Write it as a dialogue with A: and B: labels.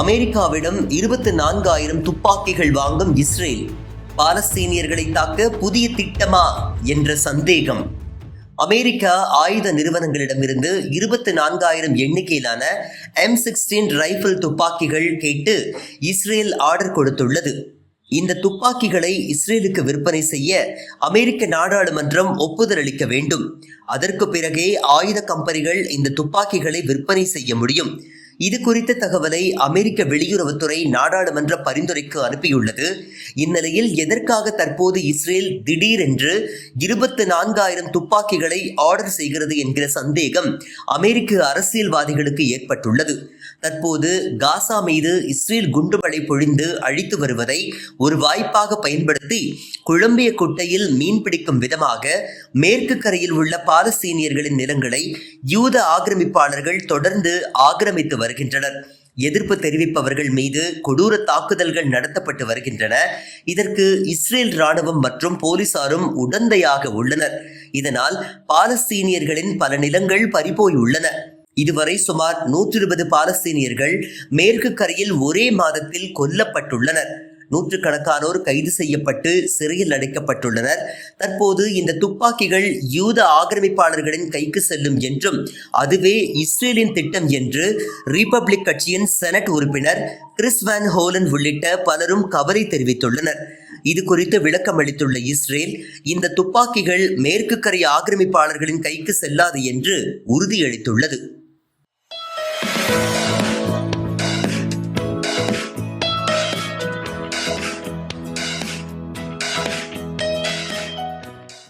A: அமெரிக்காவிடம் இருபத்தி நான்காயிரம் துப்பாக்கிகள் வாங்கும் இஸ்ரேல் பாலஸ்தீனியர்களை தாக்க புதிய திட்டமா என்ற சந்தேகம். அமெரிக்கா ஆயுத நிறுவனங்களிடமிருந்து இருபத்தி நான்காயிரம் எண்ணிக்கையிலான எம் சிக்ஸ்டீன் ரைஃபிள் துப்பாக்கிகள் கேட்டு இஸ்ரேல் ஆர்டர் கொடுத்துள்ளது. இந்த துப்பாக்கிகளை இஸ்ரேலுக்கு விற்பனை செய்ய அமெரிக்க நாடாளுமன்றம் ஒப்புதல் அளிக்க வேண்டும். அதற்கு பிறகே ஆயுத கம்பெனிகள் இந்த துப்பாக்கிகளை விற்பனை செய்ய முடியும். இது குறித்த தகவலை அமெரிக்க வெளியுறவுத்துறை நாடாளுமன்ற பரிந்துரைக்கு அனுப்பியுள்ளது. இந்நிலையில் எதற்காக தற்போது இஸ்ரேல் திடீரென்று இருபத்தி நான்காயிரம் துப்பாக்கிகளை ஆர்டர் செய்கிறது என்கிற சந்தேகம் அமெரிக்க அரசியல்வாதிகளுக்கு ஏற்பட்டுள்ளது. தற்போது காசா மீது இஸ்ரேல் குண்டுமழை பொழிந்து அழித்து வருவதை ஒரு வாய்ப்பாக பயன்படுத்தி குழம்பிய குட்டையில் மீன் பிடிக்கும் விதமாக மேற்கு கரையில் உள்ள பாலஸ்தீனியர்களின் நிலங்களை யூத ஆக்கிரமிப்பாளர்கள் தொடர்ந்து ஆக்கிரமித்து வருகின்றனர். எதிர்ப்பு தெரிவிப்பவர்கள் மீது கொடூர தாக்குதல்கள் நடத்தப்பட்டு வருகின்றன. இதற்கு இஸ்ரேல் ராணுவம் மற்றும் போலீசாரும் உடந்தையாக உள்ளனர். இதனால் பாலஸ்தீனியர்களின் பல நிலங்கள் பறிபோய் உள்ளன இதுவரை சுமார் நூற்றி இருபது பாலஸ்தீனியர்கள் மேற்கு கரையில் ஒரே மாதத்தில் கொல்லப்பட்டுள்ளனர். நூற்றுக்கணக்கானோர் கைது செய்யப்பட்டு சிறையில் அடைக்கப்பட்டுள்ளனர். தற்போது இந்த துப்பாக்கிகள் யூத ஆக்கிரமிப்பாளர்களின் கைக்கு செல்லும் என்றும் அதுவே இஸ்ரேலின் திட்டம் என்று ரிபப்ளிக் கட்சியின் செனட் உறுப்பினர் கிறிஸ் வேன் ஹோலன் உள்ளிட்ட பலரும் கவலை தெரிவித்துள்ளனர். இது குறித்து விளக்கம் அளித்துள்ள இஸ்ரேல் இந்த துப்பாக்கிகள் மேற்கு கரை ஆக்கிரமிப்பாளர்களின் கைக்கு செல்லாது என்று உறுதியளித்துள்ளது.